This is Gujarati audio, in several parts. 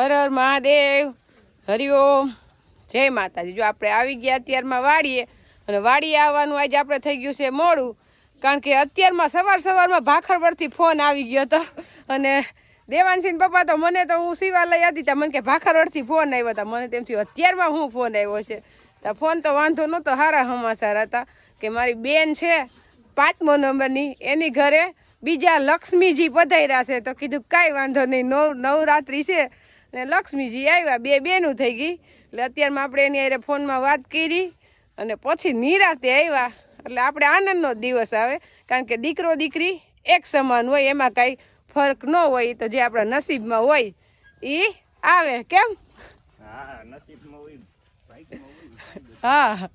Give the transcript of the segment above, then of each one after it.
હર હર મહાદેવ. હરિઓમ જય માતાજી. જો આપણે આવી ગયા અત્યારમાં વાડીએ, અને વાડીએ આવવાનું આજે આપણે થઈ ગયું છે મોડું, કારણ કે અત્યારમાં સવાર સવારમાં ભાખર પરથી ફોન આવી ગયો હતો. અને દેવાંશીન પપ્પા તો મને તો હું શિવાલય હતી ત્યાં મને કે ભાખર વડથી ફોન આવ્યો હતા મને તેમથી અત્યારમાં હું ફોન આવ્યો છે? તો ફોન તો વાંધો નહોતો સારા સમાચાર હતા કે મારી બેન છે પાંચમો નંબરની, એની ઘરે બીજા લક્ષ્મીજી પધાર્યા છે. તો કીધું, કાંઈ વાંધો નહીં, નવ, નવરાત્રિ છે. ને લક્ષ્મીજી આવ્યા બે બેનું થઈ ગઈ. એટલે અત્યારમાં આપણે એની હારે ફોનમાં વાત કરી અને પછી નિરાતે આવ્યા. એટલે આપણે આનંદનો દિવસ આવે કારણ કે દીકરો દીકરી એક સમાન હોય એમાં કાંઈ ફરક ન હોય તો જે આપણા નસીબમાં હોય એ આવે. કેમ? હા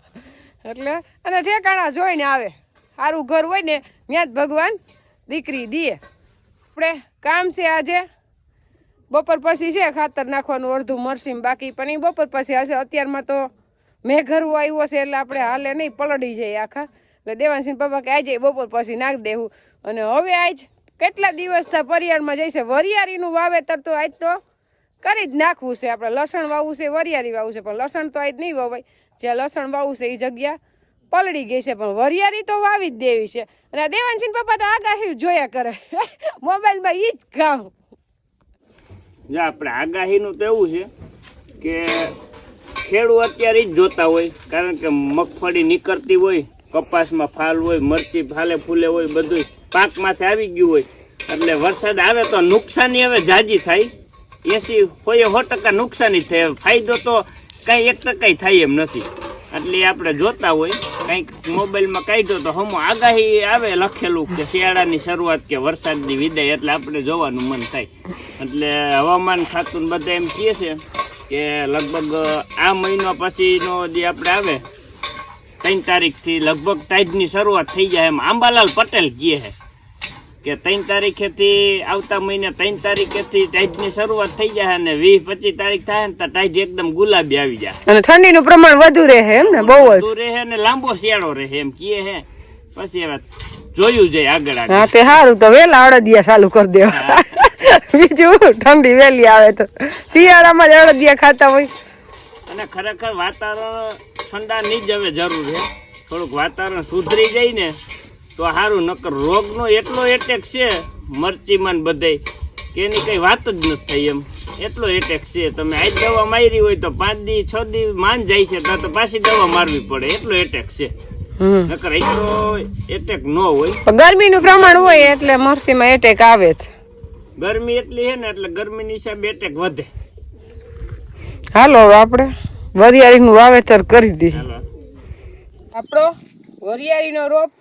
એટલે અને ઠેકાણા જોઈને આવે સારું ઘર હોય ને ત્યાં જ ભગવાન દીકરી દે આપણે કામ છે આજે. બપોર પછી છે, ખાતર નાખવાનું અડધું મરસીમ બાકી, પણ એ બપોર પછી હશે અત્યારમાં તો મેઘરું આવ્યો છે એટલે આપણે હાલે નહીં, પલળી જાય આખા. એટલે દેવાનસિંહ પપ્પા કે, આજે બપોર પછી નાખી દેવું અને હવે આજ કેટલા દિવસ થયા પરિયારમાં જઈશે વરિયાળીનું વાવેતર તો આજ તો કરી જ નાખવું છે, આપણે લસણ વાવવું છે વરિયાળી વાવવું છે, પણ લસણ તો આજ નહીં વવાય. જ્યાં લસણ વાવવું છે એ જગ્યા પલળી ગઈ છે, પણ વરિયાળી તો વાવી જ દેવી છે. અને દેવાનસિંહ પપ્પા તો આગાહી જોયા કરે. મોબાઈલમાં એ જ કામ જો આપણે આગાહીનું તો એવું છે કે ખેડૂત અત્યારે જ જોતા હોય, કારણ કે મગફળી નીકળતી હોય, કપાસમાં ફાલ હોય, મરચી ફાલે, ફૂલે હોય બધું પાકમાંથી આવી ગયું હોય, એટલે વરસાદ આવે તો નુકસાની હવે જાજી થાય. એસી હોય સો ટકા નુકસાની થાય. ફાયદો તો કાંઈ એક ટકા થાય એમ નથી. એટલે આપણે જોતા હોય કંઈક મોબાઈલમાં કાઢ્યો તો હમ આગાહી આવે લખેલું કે શિયાળાની શરૂઆત કે વરસાદની વિદાય એટલે આપણે જોવાનું મન થાય. એટલે હવામાન ખાતું બધા એમ કહે છે કે લગભગ આ મહિનો પછીનો જે આપણે આવે, ત્રણ તારીખથી લગભગ ટાઈડની શરૂઆત થઈ જાય એમ આંબાલાલ પટેલ કહે છે. કે ત્રણ તારીખેથી આવતા મહિને ત્રણ તારીખેથી ટાઈડની શરૂઆત થઈ જાય અને વીસ પચીસ તારીખ થાય ને તો ટાઈટ એકદમ ગુલાબી આવી જાય. અને ઠંડીનું પ્રમાણ વધુ રહે એમ ને? બહુ વધુ રહે અને લાંબો શિયાળો રહે એમ કીએ હે. પછી હવે જોયું જાય આગળ આગળ. હા તે સારું તો વેલા અડદિયા ચાલુ કરી દેવા. બીજું ઠંડી વેલી આવે તો. શિયાળામાં જ અડદિયા ખાતા હોય. અને ખરેખર વાતાવરણ ઠંડા ની જ હવે જરૂર છે. થોડુંક વાતાવરણ સુધરી જાય ને તો સારું નકર રોગનો એટલો એટેક છે મરચીમાં ને બધે કે એની કઈ વાત જ નથી થઈ એમ. એટલો એટેક છે. તમે આજ દવા મારી હોય તો પાંચ દી છ દી માન જાય છે તો પાછી દવા મારવી પડે. એટલો એટેક છે. નકર એટલો એટેક ન હોય. ગરમીનું પ્રમાણ હોય એટલે મરસીમાં એટેક આવે છે ગરમી એટલી છે ને એટલે ગરમીની હિસાબે એટેક વધે. હાલો આપણે આપણે વરિયાળીનું વાવેતર કરી દઈએ. હાલો. આપણો વરિયાળીનો રોપ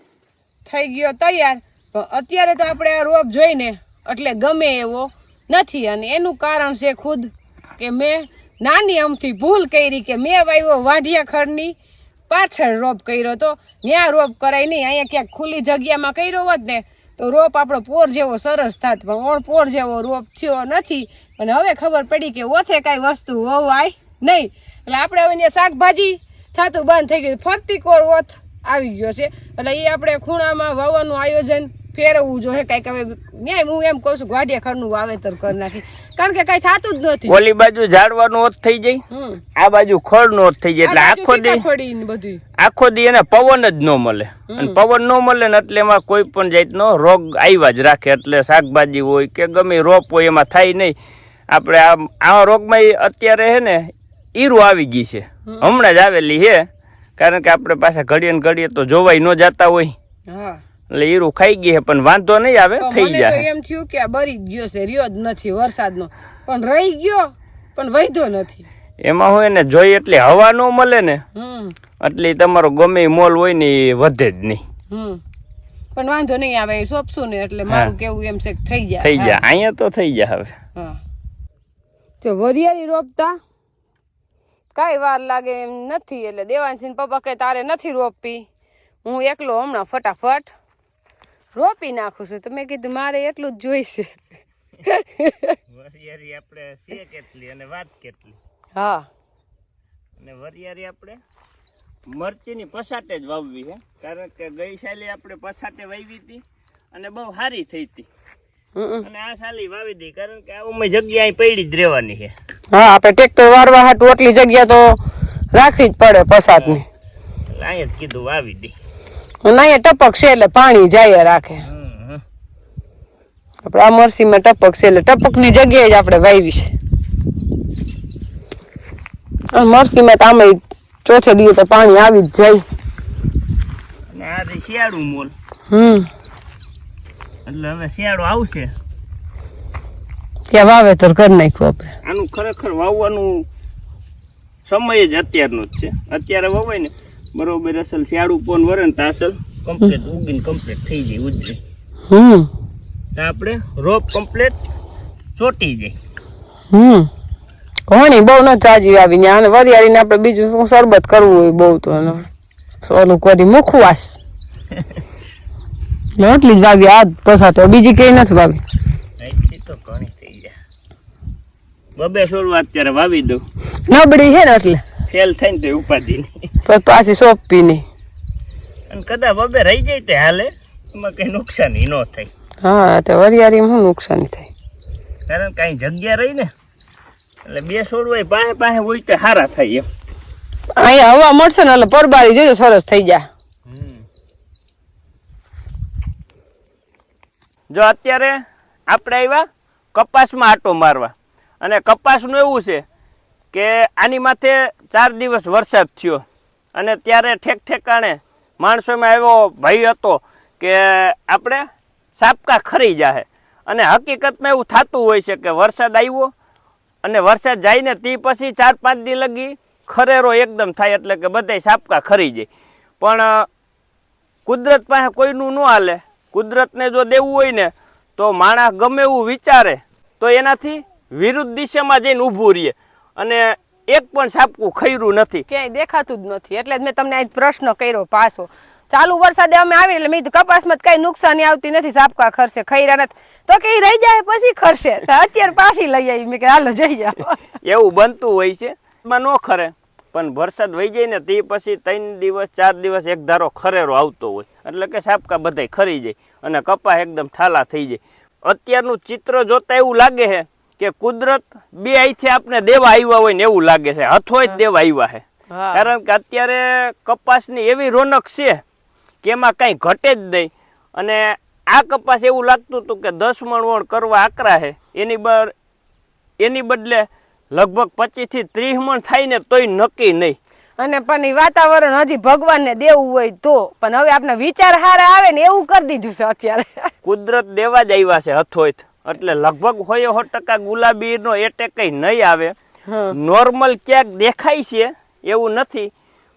થઈ ગયો તૈયાર. પણ અત્યારે તો આપણે આ રોપ જોઈને એટલે ગમે એવો નથી. અને એનું કારણ છે ખુદ કે મેં નાની અમથી ભૂલ કરી કે મેં વાવ્યો વાઢિયા ખડની પાછળ રોપ કર્યો તો ત્યાં રોપ કરાય નહીં. અહીંયા ક્યાંક ખુલ્લી જગ્યામાં કર્યો હોત ને, તો રોપ આપણો પોર જેવો સરસ થાત. પણ ઓણ પોર જેવો રોપ થયો નથી. અને હવે ખબર પડી કે ઓથે કાંઈ વસ્તુ હોવાય નહીં. એટલે આપણે હવે શાકભાજી થતું બંધ થઈ ગયું. ફરતી કોર ઓથ આવી ગયો છે. એટલે એ આપણે ખૂણામાં વાવવાનું આયોજન ફેરવવું જોઈએ. કંઈક હવે ન્યાય હું એમ કહું છું ગાઢિયા ખરનું વાવેતર કરી નાખી. કારણ કે કઈ થતું જ નથી. ઓલી બાજુ ઝાડવાનું ઓત થઈ જાય? આ બાજુ ખડ નો ઓત થઈ જાય. એટલે આખો દી બધું. આખો દી એને પવન જ ન મળે. અને પવન ન મળે ને એટલે એમાં કોઈ પણ જાતનો રોગ આવ્યા જ રાખે. એટલે શાકભાજી હોય કે ગમે રોપ હોય એમાં થાય નહીં. આપણે આ આ રોગમાં અત્યારે હે ને ઈરું આવી ગઈ છે. હમણાં જ આવેલી છે કારણ કે આપણે પાછા ઘડીએ ઘડીએ તો જોવાય ન જતા હોય. હા. એટલે ઈરું ખાઈ ગઈ પણ વાંધો નહીં આવે થઈ જાય એમ થયું કે બરી ગયો છે રહ્યો જ નથી વરસાદનો. પણ રહી ગયો પણ વૈધો નથી. એમાં હોય ને જોઈ એટલે હવા ન મળે ને હમ. એટલે તમારો ગમે મોલ હોય ને એ વધે જ નહીં. હમ. પણ વાંધો નહીં આવે એ ને એટલે મારું કેવું એમ છે કે થઈ જાય. થઈ જાય અહીંયા તો થઈ જાય હવે. જો વરિયાળી રોપતા કાંઈ વાર લાગે એમ નથી એટલે દેવાંશી પપ્પા કે તારે નથી રોપી હું એકલો હમણાં ફટાફટ રોપી નાખું છું. તો મેં કીધું મારે એટલું જ જોઈશે. વરિયાળી આપણે છે કેટલી અને વાત કેટલી? હા. અને વરિયાળી આપણે? મરચીની પસાટે જ વાવવી છે. કારણ કે ગઈ સાલે આપણે પસાટે વાવી હતી અને બહુ સારી થઈ હતી. અને આ સાલી વાવી દી કારણ કે આ ઉમે જગ્યા પડી જ રહેવાની છે. હા આપણે ટ્રેક્ટર વારવા હાટું એટલી જગ્યા તો રાખવી જ પડે પસાદની એટલે અહીંયા જ કીધું વાવી દે અને અહીંયા ટપક છે એટલે પાણી જાય રાખે. આપણે આ મરસીમાં ટપક છે એટલે ટપકની જગ્યાએ જ આપણે વાવી છે મરસીમાં તો આમાં ચોથે દિવસે તો પાણી આવી જ જાય. શિયાળું મોલ. હમ. એટલે હવે શિયાળો આવશે. ત્યાં વાવેતર કરી નાખ્યું આપણે. આનું ખરેખર વાવવાનું સમય જ અત્યારનો જ છે. અત્યારે વવાય ને બરોબર અસલ શિયાળું પોન વરે ને તો અસલ કમ્પ્લીટ ઉગીને કમ્પ્લીટ થઈ જાય ઉજળી હમ. તો આપણે રોપ કમ્પ્લીટ ચોટી જાય. હમ. ઘણી બહુ ન તાજી આવી ને આને વરિયાળીને આપણે બીજું શું શરબત કરવું હોય બહુ તો સોનું કરી મુખવાસ. એટલી જ વાવી આ પસા તો બીજી કઈ નથી એટલી તો ઘણી થઈ જાય. બબે છોડવા અત્યારે વાવી દઉં. નબળી છે ને એટલે. ફેલ થઈને તો ઉપાધી નહીં. પાછી સોંપી નહીં. અને કદાચ બબે રહી જાય તે હાલે એમાં કઈ નુકસાન ન થાય. હા તો વરિયારી શું નુકસાન થાય? કારણ કઈ જગ્યા રહી ને એટલે બે છોડવાય પાસે પાસે હોય તો સારા થાય એમ. અહીંયા હવા મળશે ને એટલે પરબારી જોજો સરસ થઈ જાય. જો અત્યારે આપણે આવ્યા કપાસમાં આટો મારવા. અને કપાસનું એવું છે કે આની માથે ચાર દિવસ વરસાદ થયો. અને ત્યારે ઠેક ઠેકાણે માણસોમાં એવો ભય હતો કે આપણે સાપકા ખરી જાહે. અને હકીકતમાં એવું થતું હોય છે કે વરસાદ આવ્યો અને વરસાદ જાય ને તે પછી ચાર પાંચ દી લગી ખરેરો એકદમ થાય એટલે કે બધાય સાપકા ખરી જાય. પણ કુદરત પાસે કોઈનું ન હાલે. કુદરતને જો દેવું હોય ને તો માણસ ગમે એવું વિચારે તો એનાથી વિરુદ્ધ દિશામાં જઈને ઊભું રહીએ અને એક પણ સાપકું ખૈરું નથી. ક્યાંય દેખાતું જ નથી. એટલે જ મેં તમને આજ પ્રશ્ન કર્યો પાછો. ચાલુ વરસાદે અમે આવી એટલે મેં કપાસમાં કઈ નુકસાની આવતી નથી સાપકા ખરશે ખૈરા નથી. તો કે રહી જાય પછી ખરશે. અત્યારે પાછી લઈ આવી. મેં કે હાલો જઈ જાઓ. એવું બનતું હોય છે. એમાં ન ખરે. પણ વરસાદ વહી જાય ને તે પછી ત્રણ દિવસ ચાર દિવસ એક ધારો ખરેરો આવતો હોય. એટલે કે સાપકા બધાય ખરી જાય અને કપા એકદમ ઠાલા થઈ જાય. અત્યારનું ચિત્ર જોતા એવું લાગે છે કે કુદરત બે અહીંથી આપણે દેવા આવ્યા હોય ને એવું લાગે છે. હથોય જ દેવા આવ્યા છે. કારણ કે અત્યારે કપાસની એવી રોનક છે કે એમાં કાંઈ ઘટે જ નહીં. અને આ કપાસ એવું લાગતું હતું કે દસ મણ વણ કરવા આકરા છે. એની બર એની બદલે લગભગ પચીસથી ત્રીસ મણ થાય ને તોય નક્કી નહીં. અને પણ એ વાતાવરણ હજી ભગવાનને દેવું હોય તો પણ હવે આપણે વિચાર હારે આવે ને એવું કરી દીધું છે અત્યારે. કુદરત દેવા જ આવ્યા છે હથોઈત એટલે લગભગ હોય સો ટકા ગુલાબીનો એટેક કંઈ નહીં આવે. નોર્મલ ક્યાંક દેખાય છે એવું નથી.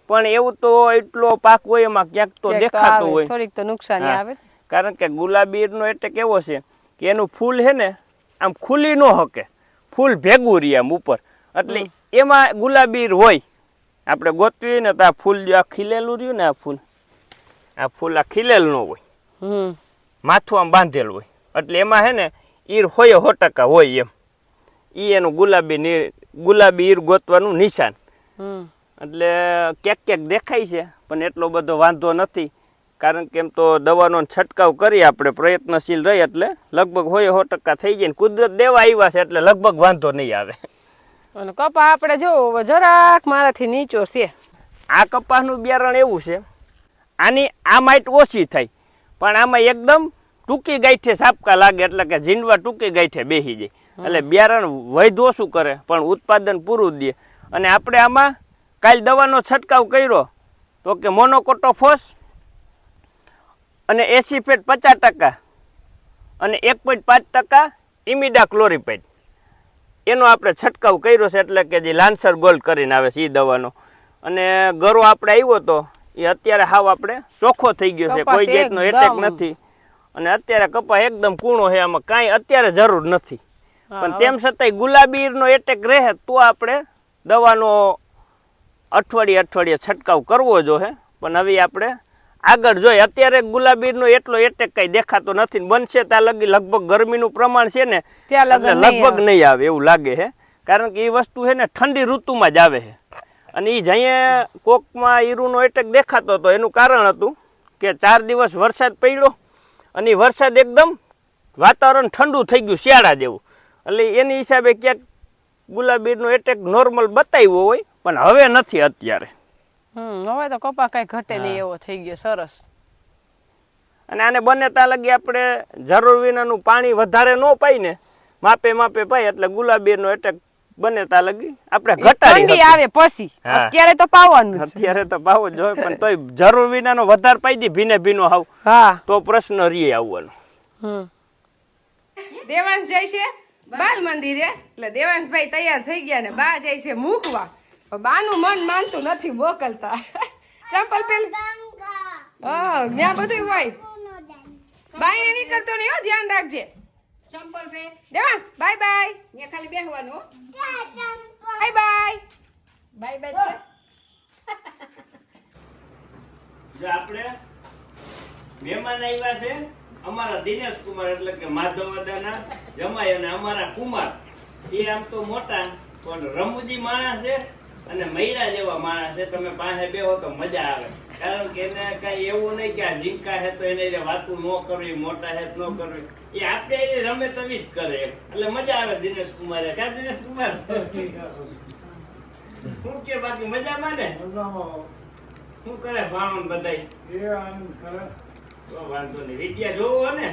પણ એવું તો એટલો પાક હોય એમાં ક્યાંક તો દેખાતો હોય. થોડીક તો નુકસાની આવે. કારણ કે ગુલાબીનો એટેક એવો છે કે એનું ફૂલ છે ને આમ ખુલી ન હકે. ફૂલ ભેગું રહે આમ ઉપર. એટલે એમાં ગુલાબી હોય આપણે ગોતવી ને તો આ ફૂલ જો આ ખીલેલું રહ્યું ને આ ફૂલ. આ ફૂલ આ ખીલેલ ન હોય. માથું આમ બાંધેલું હોય. એટલે એમાં છે ને ઈર હોય સો ટકા હોય એમ. ઈ એનું ગુલાબી ગુલાબી ઈર ગોતવાનું નિશાન. હમ. એટલે ક્યાંક ક્યાંક દેખાય છે પણ એટલો બધો વાંધો નથી. કારણ કે એમ તો દવાનો છંટકાવ કરી આપણે પ્રયત્નશીલ રહી એટલે લગભગ હોય સો ટકા થઈ જાય ને કુદરત દેવા આવ્યા છે એટલે લગભગ વાંધો નહીં આવે. અને કપા આપણે જો જરાક મારાથી નીચો છે. આ કપાસનું બિયારણ એવું છે આની આ માઇટ ઓછી થાય પણ આમાં એકદમ ટૂંકી ગાંઠે સાપકા લાગે એટલે કે ઝીંડવા ટૂંકી ગાંઠે બેસી જાય. એટલે બિયારણ વૈધ ઓછું કરે પણ ઉત્પાદન પૂરું દે. અને આપણે આમાં કાલ દવાનો છંટકાવ કર્યો તો કે મોનોકોટોફોસ અને એસી ફેટ પચાસ ટકા અને એક પોઈન્ટ પાંચ ટકા ઇમિડા ક્લોરીપેડ. એનો આપણે છંટકાવ કર્યો છે એટલે કે જે લાન્સર ગોલ્ડ કરીને આવે છે એ દવાનો. અને ગરો આપણે આવ્યો હતો એ અત્યારે હાવ આપણે ચોખ્ખો થઈ ગયો છે કોઈ જાતનો એટેક નથી. અને અત્યારે કપા એકદમ કૂણો છે આમાં કાંઈ અત્યારે જરૂર નથી. પણ તેમ છતાંય ગુલાબીનો એટેક રહે તો આપણે દવાનો અઠવાડિયે અઠવાડિયે છંટકાવ કરવો જોઈએ પણ હવે આપણે આગળ જોઈએ અત્યારે ગુલાબીનો એટલો એટેક કઈ દેખાતો નથી બનશે ત્યાં લગી લગભગ ગરમીનું પ્રમાણ છે ને લગભગ નહીં આવે એવું લાગે છે કારણ કે એ વસ્તુ છે ને ઠંડી ઋતુમાં જ આવે છે અને એ જઈએ કોકમાં ઈરુનો એટેક દેખાતો હતો એનું કારણ હતું કે ચાર દિવસ વરસાદ પડ્યો અને વરસાદ એકદમ વાતાવરણ ઠંડુ થઈ ગયું શિયાળા જેવું. એટલે એની હિસાબે ક્યાંક ગુલાબીનો એટેક નોર્મલ બતાવ્યો હોય પણ હવે નથી અત્યારે. હમ હવે તો કપા કઈ ઘટે નહીં એવો થઈ ગયો સરસ. અને આને બંને તા લગી આપણે જરૂર વિનાનું પાણી વધારે ન પાઈ ને માપે માપે પાય એટલે ગુલાબીનો એટેક બને તા લગી. આપણે ઘટાડી ઠંડી આવે પછી. અત્યારે તો પાવાનું અત્યારે તો પાવો જ હોય પણ તોય જરૂર વિનાનો વધારે પાઈ દી ભીને ભીનો હાવ. હા. તો પ્રશ્ન રીએ આવવાનો. હમ. દેવાંશ જાય છે? બાલ મંદિરે એટલે દેવાંશભાઈ તૈયાર થઈ ગયા ને બા જાય છે મૂકવા. બાનું મન માનતું નથી મોકલતા. ચંપલ પેલ હા ત્યાં બધું હોય. બાઈને નહીં કરતો નહીં હો ધ્યાન રાખજે. ચંપલ પે દેવાસ બાય બાય. અહીંયા ખાલી બેહવાનું બાય બાય બાય. બાય જો આપણે મહેમાન આવ્યા છે અમારા દિનેશ કુમાર એટલે કે માધવદાના જમાઈ અને અમારા કુમાર. છે આમ તો મોટા પણ રમુજી માણસ છે અને મહિલા જેવા માણસ છે તમે પાસે બેહો તો મજા આવે. કારણ કે એને કઈ એવું નહીં કે આ ઝીંકા હે તો એને વાતું ન કરવી મોટા હે ન કરવી. એ આપણે એ રમે તવી જ કરે એટલે મજા આવે દિનેશ કુમારે. કા દિનેશ કુમાર? શું કે બાકી મજામાં ને? શું કરે ભાણો બધા તો વાંધો નહીં. વિદ્યા જોવો ને.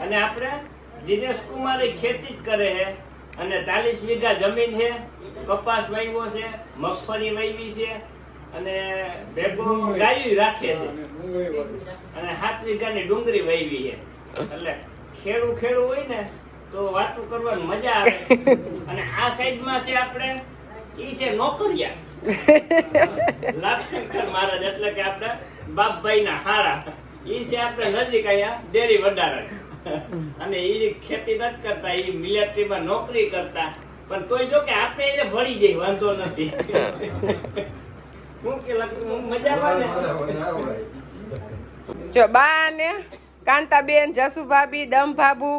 અને આપણે દિનેશ કુમાર ખેતી જ કરે છે અને ચાલીસ વીઘા જમીન છે કપાસ વાવ્યો છે મગફળી વાવી છે અને ભેગો ગાયું રાખે છે. અને સાત વીઘાની ડુંગળી વાવી છે. એટલે ખેડૂ ખેડૂ હોય ને તો વાતું કરવાની મજા આવે. અને આ સાઈડમાં છે આપણે ઈ છે નોકરિયા. લાભશંકર મહારાજ એટલે કે આપણે બાપભાઈ ના હારા. ઈ છે આપણે નજીક અહીંયા ડેરી વડારણ અને એ ખેતી નથી કરતા એ મિલિટરીમાં નોકરી કરતા. પણ તોય જો કે આપણે એને ભળી જઈ વાંધો નથી. હું કે હું મજામાં ને જો બા ને કાંતાબેન જસુભાભી દમભાભુ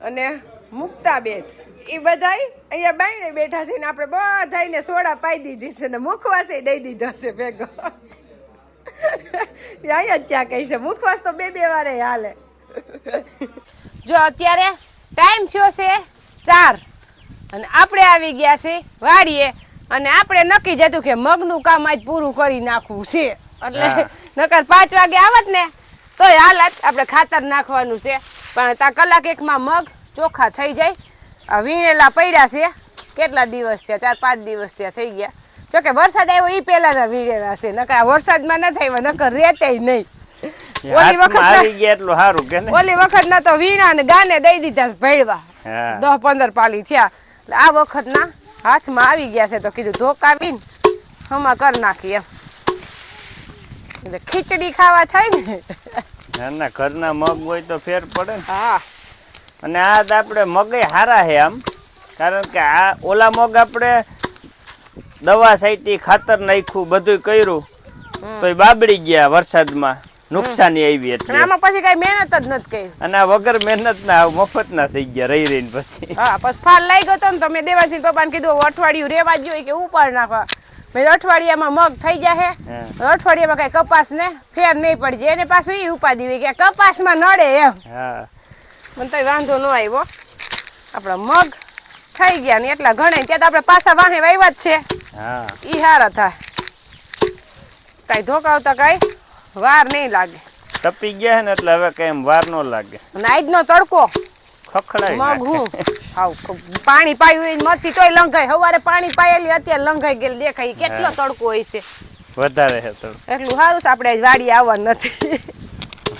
અને મુક્તાબેન એ બધાય અહીંયા બાયણે બેઠા છે ને આપણે બધાયને સોડા પાઈ દીધી છે ને મુખવાસે દઈ દીધો છે ભેગો. અહીંયા જ ત્યાં કહી છે મુખવાસ તો બે બે વારે હાલે. જો અત્યારે ટાઈમ થયો છે ચાર. અને આપણે આવી ગયા છે વાડીએ. અને આપણે નક્કી જતું કે મગનું કામ આજ પૂરું કરી નાખવું છે. એટલે નકર પાંચ વાગે આવત ને તો હાલત આપણે ખાતર નાખવાનું છે. પણ તા કલાક એકમાં મગ ચોખ્ખા થઈ જાય. આ વીણેલા પડ્યા છે. કેટલા દિવસ થયા? ચાર પાંચ દિવસ ત્યાં થઈ ગયા. જોકે વરસાદ આવ્યો એ પહેલાના વીણેલા છે. નકર આ વરસાદમાં ન થાય નકર રેતે નહીં. ઓલી વખત આવી ગયા એટલું સારું કે ઓલી વખત ના તો વીણા ને ગાને દઈ દીધા છે ભેળવા. દસ પંદર પાલી થયા. એટલે આ વખતના હાથમાં આવી ગયા છે તો કીધું ધોકાવીને હમા કરી નાખી એમ. એટલે ખીચડી ખાવા થાય ને. ના ના ઘરના મગ હોય તો ફેર પડે ને. હા. અને આ આપણે મગે હારા છે આમ. કારણ કે આ ઓલા મગ આપણે દવા સાઈટી ખાતર નાખ્યું બધું કર્યું. તો એ બાબડી ગયા વરસાદમાં. નુકસાની આવી એટલે. આમાં પછી કઈ મહેનત જ નથી કરી. અને આ વગર મહેનત ના મફત ના થઈ ગયા રહી રહીને પછી. હા પછી ફાલ લઈ ગયો તો ને તમે દેવાસિંહ પપ્પાને કીધું અઠવાડિયું રેવા જોઈએ કે ઉપર નાખવા મેં અઠવાડિયામાં મગ થઈ જાય હે. અઠવાડિયામાં કઈ કપાસ ને ફેર નહીં પડી જાય. એને પાછું એ ઉપાધિ હોય કે કપાસમાં નડે એમ. મને તો વાંધો ન આવ્યો. આપણા મગ થઈ ગયા ને એટલા ઘણે ત્યાં તો આપણે પાછા વાહે વાવ્યા જ છે. ઈ હારા થાય. કઈ ધોકાવતા કાંઈ? વાર નહીં લાગે. તપી ગયા ને એટલે હવે કઈ વાર નો લાગે. નાઈજ આજનો તડકો ખખડાઈ મગું આવ પાણી પાયું હોય મરસી તોય લંઘાય. હવારે પાણી પાયેલી અત્યારે લંઘાઈ ગયેલી દેખાય. કેટલો તડકો હોય છે. વધારે છે તો એટલું સારું છે આપણે વાડી આવવાનું નથી.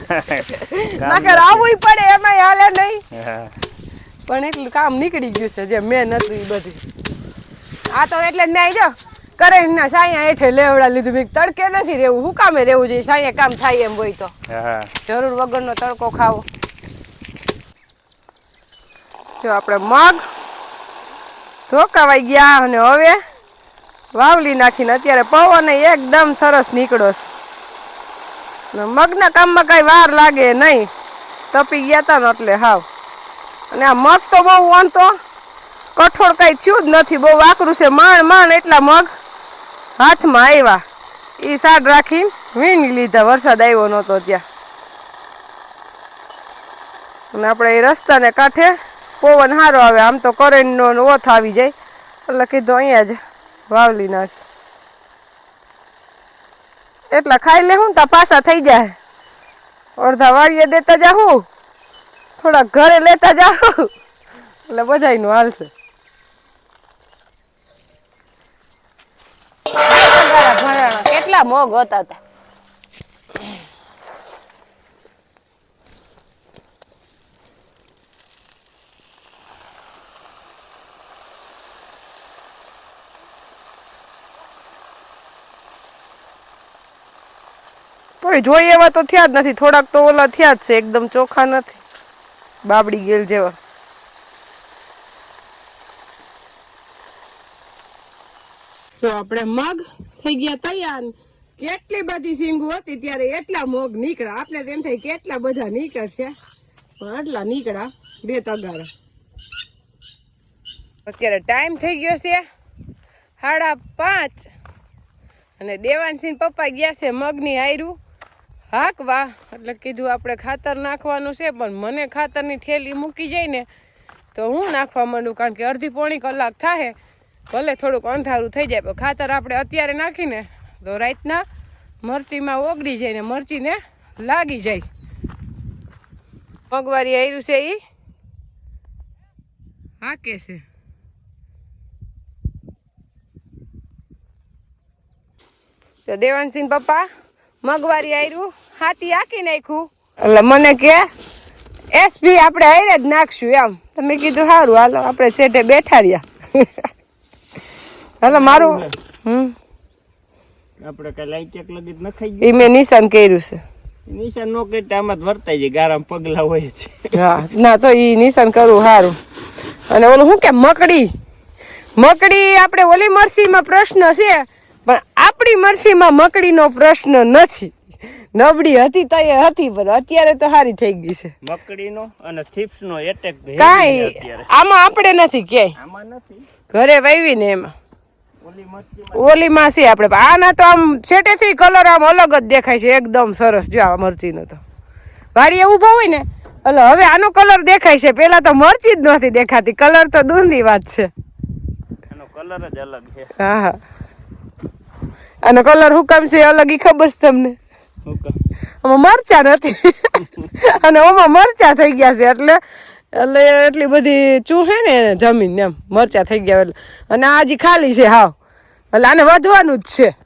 નકર આવવું પડે એમાંય હાલે નહીં. પણ એટલું કામ નીકળી ગયું છે જે મેં નતું એ બધું. આ તો એટલે જ મેં જો કરે ના સાયા હેઠે લેવડા લીધું મેં. તડકે નથી રહેવું હું કામે રહેવું જોઈએ સાયા કામ થાય એમ હોય તો. જરૂર વગરનો તડકો ખાવો. જો આપણે મગ ધોકાવાઈ ગયા અને હવે વાવલી નાખીને અત્યારે પવન એકદમ સરસ નીકળો છે. મગના કામમાં કઈ વાર લાગે નહીં. તપી ગયા તા ને એટલે હાવ. અને આ મગ તો બહુ વાંધો કઠોળ કઈ થયું જ નથી. બહુ વાકરું છે. માણ માણ એટલા મગ. હાથમાં આવ્યા એ સાડ રાખી વીણી લીધા. વરસાદ આવ્યો નહોતો ત્યાં. અને આપણે એ રસ્તાને કાંઠે પવન સારો આવે. આમ તો કરંટનો ઓથ આવી જાય. એટલે કીધું અહીંયા જ વાવલી નાખ. એટલા ખાઈ લે હું તા પાછા થઈ જાય. અડધા વાળીએ દેતા જાહું. થોડા ઘરે લેતા જાહું. એટલે બધાનું હાલશે. કેટલા મોગ હતા હતા જોઈ જોઈએ એવા તો થયા જ નથી. થોડાક તો ઓલા થયા જ છે. એકદમ ચોખ્ખા નથી. બાબડી ગેલ જેવા. જો આપણે મગ થઈ ગયા તૈયાર. કેટલી બધી સિંગુ હતી ત્યારે એટલા મગ નીકળ્યા. આપણે તેમ થાય કેટલા બધા નીકળશે. પણ આટલા નીકળ્યા બે તગારા. અત્યારે ટાઈમ થઈ ગયો છે સાડા પાંચ. અને દેવાનસિંહ પપ્પા ગયા છે મગની હાયરું હાકવા. એટલે કીધું આપણે ખાતર નાખવાનું છે, પણ મને ખાતરની થેલી મૂકી જાય ને તો હું નાખવા માંડું, કારણ કે અડધી પોણી કલાક થાય ભલે થોડુંક અંધારું થઈ જાય, પણ ખાતર આપણે અત્યારે નાખીને તો રાતના મરચીમાં ઓગળી જાય ને મરચીને લાગી જાય. મગવારી આવ્યું છે એ હાકે છે. તો દેવાનસિંહ પપ્પા, મગવારી આવ્યું હાથી આખી નાખ્યું. એટલે મને કે, એસપી આપણે હારે જ નાખશું એમ. તમે કીધું સારું, હાલો, આપણે સેટે બેઠા રહ્યા. હાલો મારું. હમ. આપણે કઈ લાઈટ એક લગી ન ખાઈ ગયું? મેં નિશાન કર્યું છે. નિશાન નો કરી આમાં વર્તાઈ જાય ગારામાં પગલા હોય છે. હા ના તો ઈ નિશાન કરવું સારું અને ઓલું શું કે મકડી. મકડી આપણે ઓલી મરસીમાં પ્રશ્ન છે પણ આપણી મરસીમાં મકડીનો પ્રશ્ન નથી. નબળી હતી તો એ હતી પણ અત્યારે તો સારી થઈ ગઈ છે. મકડીનો અને થીપ્સનો એટેક કાંઈ આમાં આપણે નથી ક્યાંય. આમાં નથી. ઘરે વાવી ને એમાં. ઓલી માસી આપણે આના તો આમ છેટેથી કલર આમ અલગ જ દેખાય છે એકદમ સરસ. જો આ મરચીનો તો. વારી એવું ભાવ હોય ને એટલે હવે આનો કલર દેખાય છે. પેલા તો મરચી જ નથી દેખાતી. કલર તો દૂરની વાત છે. એનો કલર જ અલગ છે. હા હા. આનો કલર હુકમ છે અલગ ઈ ખબર છે તમને? આમાં મરચા નથી. અને ઓમાં મરચા થઈ ગયા છે એટલે એટલે એટલી બધી ચૂહે ને જમીન એમ, મરચા થઈ ગયા એટલે. અને આજે ખાલી છે, હાવ. એટલે આને વધવાનું જ છે.